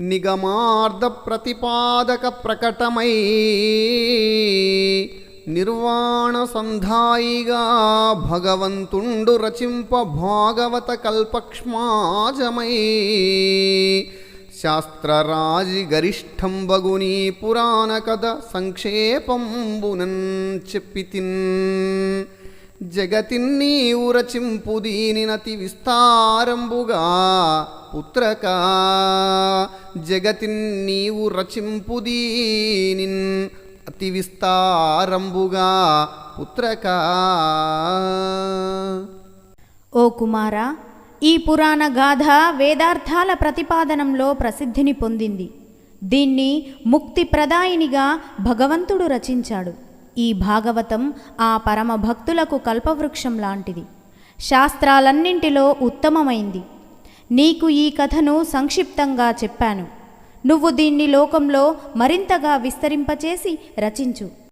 నిగమార్థ ప్రతిపాదక ప్రకటమై నిర్వాణ సంధాయిగా భగవంతుండు రచింప భాగవత కల్పక్ష్మాజమై శాస్త్రరాజి గరిష్టం బగుని పురాణ కథ సంక్షేపంబునన్ చెప్పితిన్. జగతిన్నీవు రచింపు దీనినతి విస్తారంబుగా పుత్రక జగతిన్నీవు రచింపు దీనిన్ అతి విస్తారంబుగా పుత్రక. ఓ కుమారా ఈ పురాణ గాథ వేదార్థాల ప్రతిపాదనంలో ప్రసిద్ధిని పొందింది. దీన్ని ముక్తి ప్రదాయినిగా భగవంతుడు రచించాడు. ఈ భాగవతం ఆ పరమ భక్తులకు కల్పవృక్షం లాంటిది. శాస్త్రాలన్నింటిలో ఉత్తమమైంది. నీకు ఈ కథను సంక్షిప్తంగా చెప్పాను. నువ్వు దీన్ని లోకంలో మరింతగా విస్తరింపచేసి రచించు.